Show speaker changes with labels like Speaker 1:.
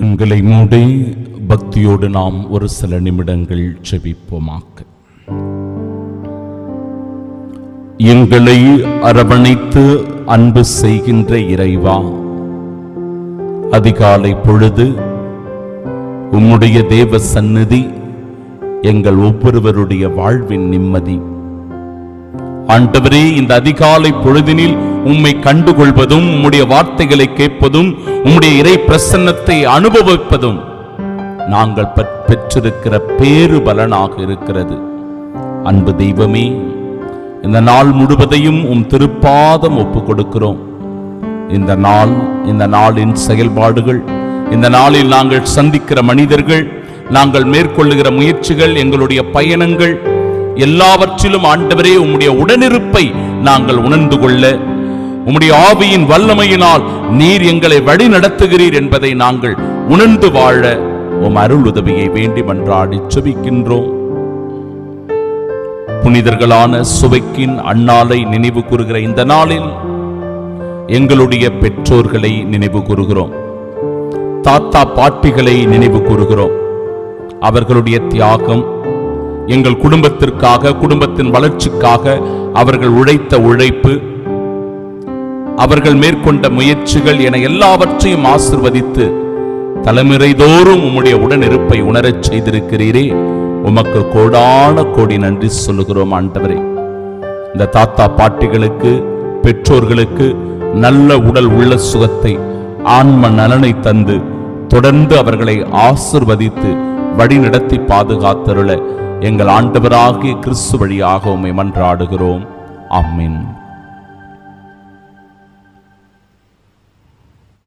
Speaker 1: கண்களை மூடி பக்தியோடு நாம் ஒரு சில நிமிடங்கள் செபிப்போமாக்க எங்களை அரவணைத்து அன்பு செய்கின்ற இறைவா அதிகாலை பொழுது உம்முடைய தேவ சந்நிதி எங்கள் ஒவ்வொருவருடைய வாழ்வின் நிம்மதி ஆண்டவரே இந்த அதிகாலை பொழுதினில் உம்மை கண்டுகொள்வதும் உம்முடைய வார்த்தைகளை கேட்பதும் உம்முடைய இறை பிரசன்னத்தை அனுபவிப்பதும் நாங்கள் பெற்றிருக்கிற பேறு பலனாக இருக்கிறது. அன்பு தெய்வமே இந்த நாள் முழுவதையும் உம் திருப்பாதம் ஒப்பு கொடுக்கிறோம் இந்த நாள் இந்த நாளின் செயல்பாடுகள் இந்த நாளில் நாங்கள் சந்திக்கிற மனிதர்கள் நாங்கள் மேற்கொள்ளுகிற முயற்சிகள் எங்களுடைய பயணங்கள் எல்லாவற்றிலும் ஆண்டவரே உம்முடைய உடனிருப்பை நாங்கள் உணர்ந்து கொள்ள உம்முடைய ஆவியின் வல்லமையினால் நீர் எங்களை வழி நடத்துகிறீர் என்பதை நாங்கள் உணர்ந்து வாழ உம் அருள் உதவியை வேண்டி மன்றாடி செபிக்கின்றோம். புனிதர்களான சுவைக்கின் அண்ணாலை நினைவு கூறுகிற இந்த நாளில் எங்களுடைய பெற்றோர்களை நினைவு கூறுகிறோம். தாத்தா பாட்டிகளை நினைவு கூறுகிறோம். அவர்களுடைய தியாகம் எங்கள் குடும்பத்திற்காக குடும்பத்தின் வளர்ச்சிக்காக அவர்கள் உழைத்த உழைப்பு அவர்கள் மேற்கொண்ட முயற்சிகள் என எல்லாவற்றையும் ஆசிர்வதித்து தலைமுறை தோறும் உம்முடைய உடனிருப்பை உணரச் செய்திருக்கிறீரே. உமக்கு கோடான கோடி நன்றி சொல்லுகிறோம் ஆண்டவரே. இந்த தாத்தா பாட்டிகளுக்கு பெற்றோர்களுக்கு நல்ல உடல் உள்ள சுகத்தை ஆன்ம நலனை தந்து தொடர்ந்து அவர்களை ஆசிர்வதித்து வழிநடத்தி பாதுகாத்தருள எங்கள் ஆண்டவராகிய கிறிஸ்து வழியாக உம்மை மன்றாடுகிறோம். அம்மின்